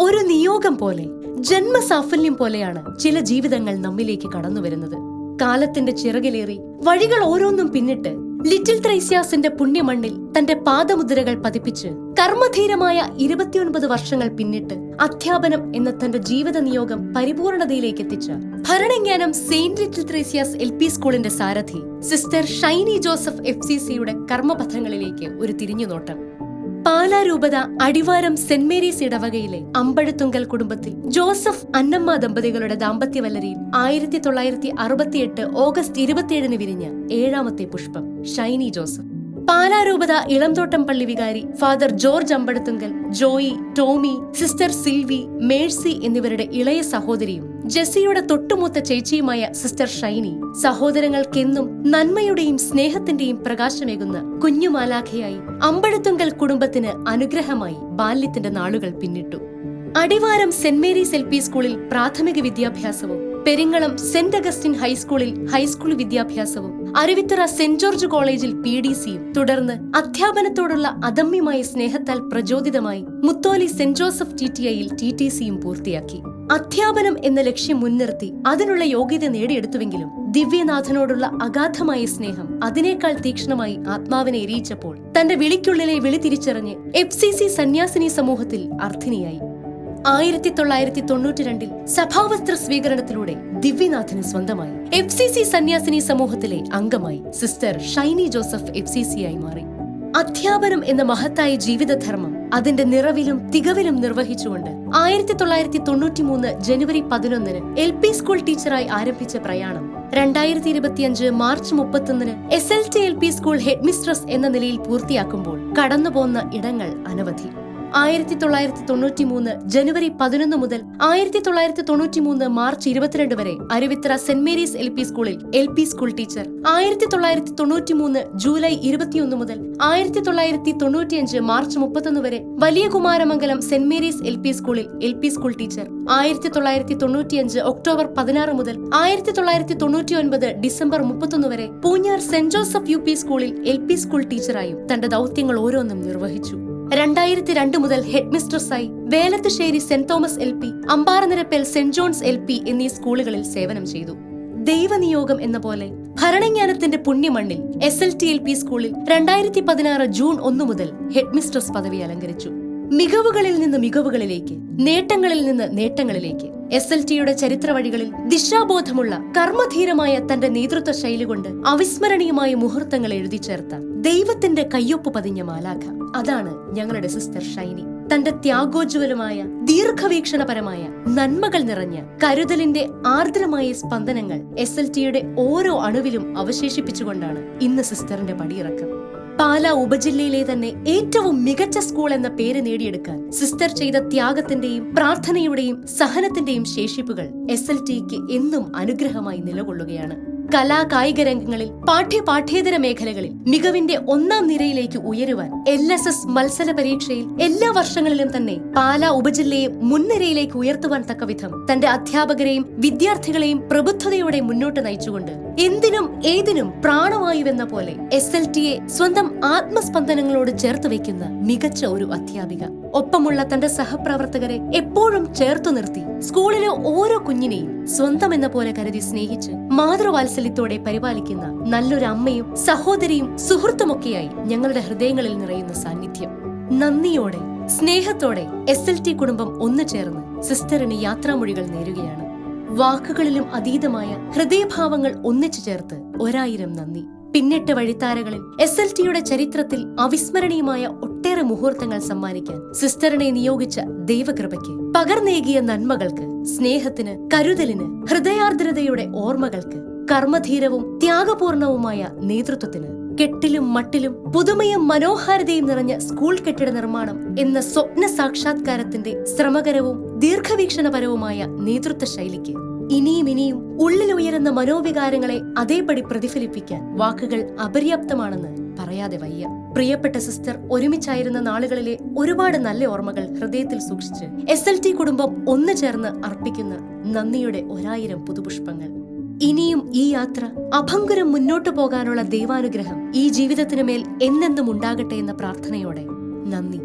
ഒരു നിയോഗം പോലെ ജന്മസാഫല്യം പോലെയാണ് ചില ജീവിതങ്ങൾ നമ്മിലേക്ക് കടന്നു വരുന്നത്. കാലത്തിന്റെ ചിറകിലേറി വഴികൾ ഓരോന്നും പിന്നിട്ട് ലിറ്റിൽ ത്രൈസ്യാസിന്റെ പുണ്യമണ്ണിൽ തന്റെ പാദമുദ്രകൾ പതിപ്പിച്ച് കർമ്മധീരമായ ഇരുപത്തിയൊൻപത് വർഷങ്ങൾ പിന്നിട്ട് അധ്യാപനം എന്ന തന്റെ ജീവിത നിയോഗം പരിപൂർണതയിലേക്ക് എത്തിച്ച ഭരണജ്ഞാനം saint little Theresa's L P സ്കൂളിന്റെ സാരഥി sister Shiny Joseph F C സിയുടെ കർമ്മപഥങ്ങളിലേക്ക് ഒരു തിരിഞ്ഞുനോട്ടം. പാലാരൂപത അടിവാരം സെന്റ് മേരീസ് ഇടവകയിലെ അമ്പഴത്തുങ്കൽ കുടുംബത്തിൽ ജോസഫ് അന്നമ്മ ദമ്പതികളുടെ ദാമ്പത്യവല്ലരിയിൽ ആയിരത്തി തൊള്ളായിരത്തി അറുപത്തിയെട്ട് ഓഗസ്റ്റ് ഇരുപത്തിയേഴിന് വിരിഞ്ഞ ഏഴാമത്തെ പുഷ്പം ഷൈനി ജോസഫ്. പാലാരൂപത ഇളംതോട്ടം പള്ളി വികാരി ഫാദർ ജോർജ് അമ്പഴത്തുങ്കൽ ജോയി ടോമി സിസ്റ്റർ സിൽവി മേഴ്സി എന്നിവരുടെ ഇളയ സഹോദരിയും ജെസ്സിയുടെ തൊട്ടുമൂത്ത ചേച്ചിയുമായ സിസ്റ്റർ ഷൈനി സഹോദരങ്ങൾക്കെന്നും നന്മയുടെയും സ്നേഹത്തിന്റെയും പ്രകാശമേകുന്ന കുഞ്ഞുമാലാഖയായി അമ്പഴത്തുങ്കൽ കുടുംബത്തിന് അനുഗ്രഹമായി ബാല്യത്തിന്റെ നാളുകൾ പിന്നിട്ടു. Adivaram saint Mary's L P സ്കൂളിൽ പ്രാഥമിക വിദ്യാഭ്യാസവും പെരിങ്ങളം സെന്റ് അഗസ്റ്റിൻ ഹൈസ്കൂളിൽ ഹൈസ്കൂൾ വിദ്യാഭ്യാസവും അരുവിത്തുറ സെന്റ് ജോർജ് കോളേജിൽ പി ഡി സിയും തുടർന്ന് അധ്യാപനത്തോടുള്ള അദമ്യമായ സ്നേഹത്താൽ പ്രചോദിതമായി Mutholi saint Joseph T T ഐയിൽ ടി ടി സിയും പൂർത്തിയാക്കി. അധ്യാപനം എന്ന ലക്ഷ്യം മുൻനിർത്തി അതിനുള്ള യോഗ്യത നേടിയെടുത്തുവെങ്കിലും ദിവ്യനാഥനോടുള്ള അഗാധമായ സ്നേഹം അതിനേക്കാൾ തീക്ഷ്ണമായി ആത്മാവിനെ എരിയിച്ചപ്പോൾ തന്റെ വിളിക്കുള്ളിലെ വിളി തിരിച്ചറിഞ്ഞ് എഫ് സി സി സന്യാസിനി സമൂഹത്തിൽ അർത്ഥിനിയായി ആയിരത്തി തൊള്ളായിരത്തി തൊണ്ണൂറ്റി രണ്ടിൽ സഭാവസ്ത്ര സ്വീകരണത്തിലൂടെ ദിവ്യനാഥന് സ്വന്തമായി. എഫ് സി സി സന്യാസിനി സമൂഹത്തിലെ അംഗമായി sister Shiny Joseph F C C ആയി മാറി. അധ്യാപനം എന്ന മഹത്തായ ജീവിതധർമ്മം അതിന്റെ നിറവിലും തികവിലും നിർവഹിച്ചുകൊണ്ട് ആയിരത്തി തൊള്ളായിരത്തി തൊണ്ണൂറ്റി മൂന്ന് ജനുവരി പതിനൊന്നിന് എൽ പി സ്കൂൾ ടീച്ചറായി ആരംഭിച്ച പ്രയാണം. രണ്ടായിരത്തി ഇരുപത്തിയഞ്ച് മാർച്ച് മുപ്പത്തൊന്നിന് S L T L P school headmistress എന്ന നിലയിൽ പൂർത്തിയാക്കുമ്പോൾ കടന്നുപോകുന്ന ഇടങ്ങൾ അനവധി. ആയിരത്തി തൊള്ളായിരത്തി തൊണ്ണൂറ്റി മൂന്ന് ജനുവരി പതിനൊന്ന് മുതൽ ആയിരത്തി തൊള്ളായിരത്തി തൊണ്ണൂറ്റി മൂന്ന് മാർച്ച് ഇരുപത്തിരണ്ട് വരെ Aruvithura saint Mary's L P സ്കൂളിൽ എൽ പി സ്കൂൾ ടീച്ചർ. ആയിരത്തി തൊള്ളായിരത്തി തൊണ്ണൂറ്റി മൂന്ന് ജൂലൈ ഇരുപത്തിയൊന്ന് മുതൽ ആയിരത്തി തൊള്ളായിരത്തി തൊണ്ണൂറ്റിയഞ്ച് മാർച്ച് മുപ്പത്തൊന്ന് വരെ വലിയ Valiyakumaramangalam saint Mary's L P സ്കൂളിൽ എൽ പി സ്കൂൾ ടീച്ചർ. ആയിരത്തി തൊള്ളായിരത്തി തൊണ്ണൂറ്റിയഞ്ച് ഒക്ടോബർ പതിനാറ് മുതൽ ആയിരത്തി തൊള്ളായിരത്തി തൊണ്ണൂറ്റി ഒൻപത് ഡിസംബർ മുപ്പത്തൊന്ന് വരെ Poonjar saint Joseph U P സ്കൂളിൽ എൽ പി സ്കൂൾ ടീച്ചറായും തന്റെ ദൗത്യങ്ങൾ ഓരോന്നും നിർവഹിച്ചു. രണ്ടായിരത്തി രണ്ട് മുതൽ ഹെഡ്മിസ്ട്രസായി Velathussery saint Thomas L P Amparanirappel saint John's L P എന്നീ സ്കൂളുകളിൽ സേവനം ചെയ്തു. ദൈവനിയോഗം എന്ന പോലെ ഭരണജ്ഞാനത്തിന്റെ പുണ്യമണ്ണിൽ S L T L P സ്കൂളിൽ രണ്ടായിരത്തി പതിനാറ് ജൂൺ ഒന്നു മുതൽ ഹെഡ്മിസ്ട്രസ് പദവി അലങ്കരിച്ചു. മികവുകളിൽ നിന്ന് മികവുകളിലേക്ക് നേട്ടങ്ങളിൽ നിന്ന് നേട്ടങ്ങളിലേക്ക്. എസ് എൽ ടിയുടെ ചരിത്ര വഴികളിൽ ദിശാബോധമുള്ള കർമ്മധീരമായ തന്റെ നേതൃത്വ ശൈലി കൊണ്ട് അവിസ്മരണീയമായ മുഹൂർത്തങ്ങൾ എഴുതി ചേർത്ത ദൈവത്തിന്റെ കയ്യൊപ്പ് പതിഞ്ഞ മാലാഖ. അതാണ് ഞങ്ങളുടെ സിസ്റ്റർ ഷൈനി. തന്റെ ത്യാഗോജ്വലമായ ദീർഘവീക്ഷണപരമായ നന്മകൾ നിറഞ്ഞ കരുതലിന്റെ ആർദ്രമായ സ്പന്ദനങ്ങൾ എസ് എൽ ടിയുടെ ഓരോ അണുവിലും അവശേഷിപ്പിച്ചുകൊണ്ടാണ് ഇന്ന് സിസ്റ്ററിന്റെ പടിയിറക്കം. പാലാ ഉപജില്ലയിലെ തന്നെ ഏറ്റവും മികച്ച സ്കൂൾ എന്ന പേര് നേടിയെടുക്കാൻ സിസ്റ്റർ ചെയ്ത ത്യാഗത്തിന്റെയും പ്രാർത്ഥനയുടെയും സഹനത്തിന്റെയും ശേഷിപ്പുകൾ എസ് എൽ ടിക്ക് എന്നും അനുഗ്രഹമായി നിലകൊള്ളുകയാണ്. കലാ കായിക രംഗങ്ങളിൽ പാഠ്യ പാഠ്യേതര മേഖലകളിൽ മികവിന്റെ ഒന്നാം നിരയിലേക്ക് ഉയരുവാൻ എൽ എസ് എസ് മത്സര പരീക്ഷയിൽ എല്ലാ വർഷങ്ങളിലും തന്നെ പാലാ ഉപജില്ലയെ മുൻനിരയിലേക്ക് ഉയർത്തുവാൻ തക്കവിധം തന്റെ അധ്യാപകരെയും വിദ്യാർത്ഥികളെയും പ്രബുദ്ധതയോടെ മുന്നോട്ട് നയിച്ചുകൊണ്ട് എന്തിനും ഏതിനും പ്രാണവായുവെന്ന പോലെ എസ് എൽ ടിയെ സ്വന്തം ആത്മസ്പന്ദനങ്ങളോട് ചേർത്ത് വയ്ക്കുന്ന മികച്ച ഒരു അധ്യാപിക. ഒപ്പമുള്ള തന്റെ സഹപ്രവർത്തകരെ എപ്പോഴും ചേർത്തു നിർത്തി. സ്കൂളിലെ ഓരോ കുഞ്ഞിനെയും സ്വന്തം എന്ന പോലെ കരുതി സ്നേഹിച്ച് മാതൃവാത്സല്യത്തോടെ പരിപാലിക്കുന്ന നല്ലൊരു അമ്മയും സഹോദരിയും സുഹൃത്തുമൊക്കെയായി ഞങ്ങളുടെ ഹൃദയങ്ങളിൽ നിറയുന്ന സാന്നിധ്യം. നന്ദിയോടെ സ്നേഹത്തോടെ എസ് എൽ ടി കുടുംബം ഒന്നു ചേർന്ന് സിസ്റ്ററിന് യാത്രാമൊഴികൾ നേരുകയാണ്. വാക്കുകളിലും അതീതമായ ഹൃദയഭാവങ്ങൾ ഒന്നിച്ചു ചേർത്ത് ഒരായിരം നന്ദി. പിന്നിട്ട വഴിത്താരകളിൽ എസ് എൽ ടിയുടെ ചരിത്രത്തിൽ അവിസ്മരണീയമായ ഒട്ടേറെ മുഹൂർത്തങ്ങൾ സമ്മാനിക്കാൻ സിസ്റ്ററിനെ നിയോഗിച്ച ദൈവകൃപയ്ക്ക് പകർന്നേകിയ നന്മകൾക്ക് സ്നേഹത്തിന് കരുതലിന് ഹൃദയാർദ്രതയുടെ ഓർമ്മകൾക്ക് കർമ്മധീരവും ത്യാഗപൂർണവുമായ നേതൃത്വത്തിന് കെട്ടിലും മട്ടിലും പുതുമയും മനോഹാരിതയും നിറഞ്ഞ സ്കൂൾ കെട്ടിട നിർമ്മാണം എന്ന സ്വപ്ന സാക്ഷാത്കാരത്തിന്റെ ശ്രമകരവും ദീർഘവീക്ഷണപരവുമായ നേതൃത്വ ശൈലിക്ക് ഇനിയും ഇനിയും ഉള്ളിലുയരുന്ന മനോവികാരങ്ങളെ അതേപടി പ്രതിഫലിപ്പിക്കാൻ വാക്കുകൾ അപര്യാപ്തമാണെന്ന് പറയാതെ വയ്യ. പ്രിയപ്പെട്ട സിസ്റ്റർ ഒരുമിച്ചായിരുന്ന നാളുകളിലെ ഒരുപാട് നല്ല ഓർമ്മകൾ ഹൃദയത്തിൽ സൂക്ഷിച്ച് എസ് എൽ ടി കുടുംബം ഒന്നു ചേർന്ന് അർപ്പിക്കുന്ന നന്ദിയുടെ ഒരായിരം പുതുപുഷ്പങ്ങൾ. ഇനിയും ഈ യാത്ര അഭംഗുരം മുന്നോട്ടു പോകാനുള്ള ദൈവാനുഗ്രഹം ഈ ജീവിതത്തിനു മേൽ എന്നെന്നും ഉണ്ടാകട്ടെ എന്ന പ്രാർത്ഥനയോടെ. നന്ദി.